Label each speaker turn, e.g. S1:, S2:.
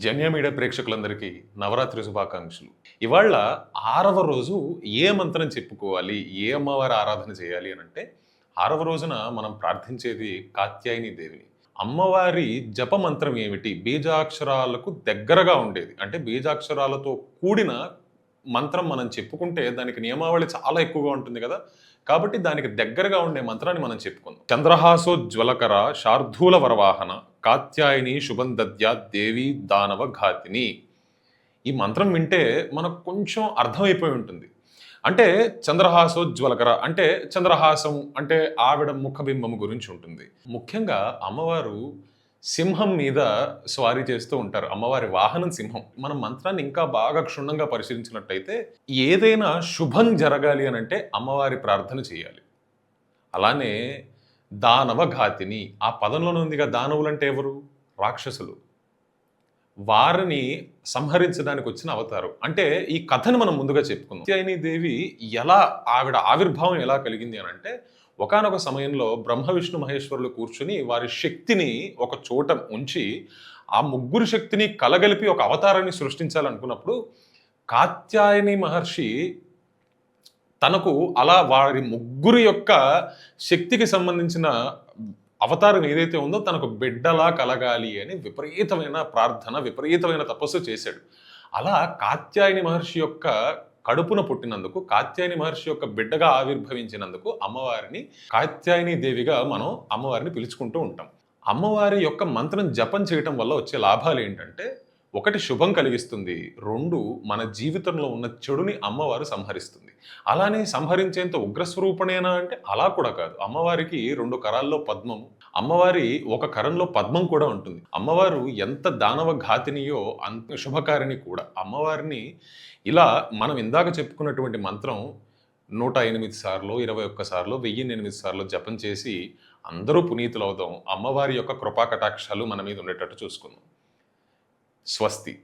S1: జన్య media ప్రేక్షకులందరికీ నవరాత్రి శుభాకాంక్షలు. ఇవాళ ఆరవ రోజు ఏ మంత్రం చెప్పుకోవాలి? ఏ అమ్మవారి ఆరాధన చేయాలి అని అంటే ఆరవ రోజున మనం ప్రార్థించేది కాత్యాయని దేవిని. అమ్మవారి జప మంత్రం ఏమిటి? బీజాక్షరాలకు దగ్గరగా ఉండేది. అంటే బీజాక్షరాలతో కూడిన మంత్రం మనం చెప్పుకుంటే దానికి నియమావళి చాలా ఎక్కువగా ఉంటుంది కదా? కాబట్టి దానికి దగ్గరగా ఉండే మంత్రాన్ని మనం చెప్పుకుందాం. చంద్రహాసోజ్వలకర శార్ధూల వరవాహన కాత్యాయని శుభందద్యా దేవి దానవ ఘాతిని. ఈ మంత్రం వింటే మనకు కొంచెం అర్థమైపోయి ఉంటుంది. అంటే చంద్రహాసోజ్వలకర అంటే చంద్రహాసం అంటే ఆవిడ ముఖబింబం గురించి ఉంటుంది. ముఖ్యంగా అమ్మవారు సింహం మీద స్వారీ చేస్తూ ఉంటారు. అమ్మవారి వాహనం సింహం. మన మంత్రాన్ని ఇంకా బాగా క్షుణ్ణంగా పరిశీలించినట్టయితే ఏదైనా శుభం జరగాలి అని అంటే అమ్మవారి ప్రార్థన చేయాలి. అలానే దానవ ఘాతిని ఆ పదంలోనే ఉందిగా దానవులు అంటే ఎవరు రాక్షసులు. వారిని సంహరించడానికి వచ్చిన అవతారం. అంటే ఈ కథను మనం ముందుగా చెప్పుకుందాం. కాత్యాయని దేవి ఎలా ఆవిడ ఆవిర్భావం ఎలా కలిగింది అని అంటే ఒకానొక సమయంలో బ్రహ్మ విష్ణు మహేశ్వరులు కూర్చుని వారి శక్తిని ఒక చోట ఉంచి ఆ ముగ్గురు శక్తిని కలగలిపి ఒక అవతారాన్ని సృష్టించాలనుకున్నప్పుడు కాత్యాయని మహర్షి తనకు అలా వారి ముగ్గురు యొక్క శక్తికి సంబంధించిన అవతారం ఏదైతే ఉందో తనకు బిడ్డలా కలగాలి అని విపరీతమైన ప్రార్థన విపరీతమైన తపస్సు చేశాడు. అలా కాత్యాయని మహర్షి యొక్క కడుపున పుట్టినందుకు కాత్యాయని మహర్షి యొక్క బిడ్డగా ఆవిర్భవించినందుకు అమ్మవారిని కాత్యాయని దేవిగా మనం అమ్మవారిని పిలుచుకుంటూ ఉంటాం. అమ్మవారి యొక్క మంత్రం జపం చేయటం వల్ల వచ్చే లాభాలు ఏంటంటే ఒకటి శుభం కలిగిస్తుంది రెండు మన జీవితంలో ఉన్న చెడుని అమ్మవారు సంహరిస్తుంది. అలానే సంహరించేంత ఉగ్రస్వరూపణేనా అంటే అలా కూడా కాదు. అమ్మవారికి రెండు కరాల్లో పద్మము అమ్మవారి ఒక కరంలో పద్మం కూడా ఉంటుంది. అమ్మవారు ఎంత దానవ ఘాతినియో అంత శుభకారిణి కూడా. అమ్మవారిని ఇలా మనం ఇందాక చెప్పుకున్నటువంటి మంత్రం నూట ఎనిమిది సార్లు ఇరవై ఒక్క సార్లు వెయ్యి ఎనిమిది సార్లు జపం చేసి అందరూ పునీతులవుదాం. అమ్మవారి యొక్క కృపా కటాక్షాలు మన మీద ఉండేటట్టు చూసుకుందాం. स्वस्ति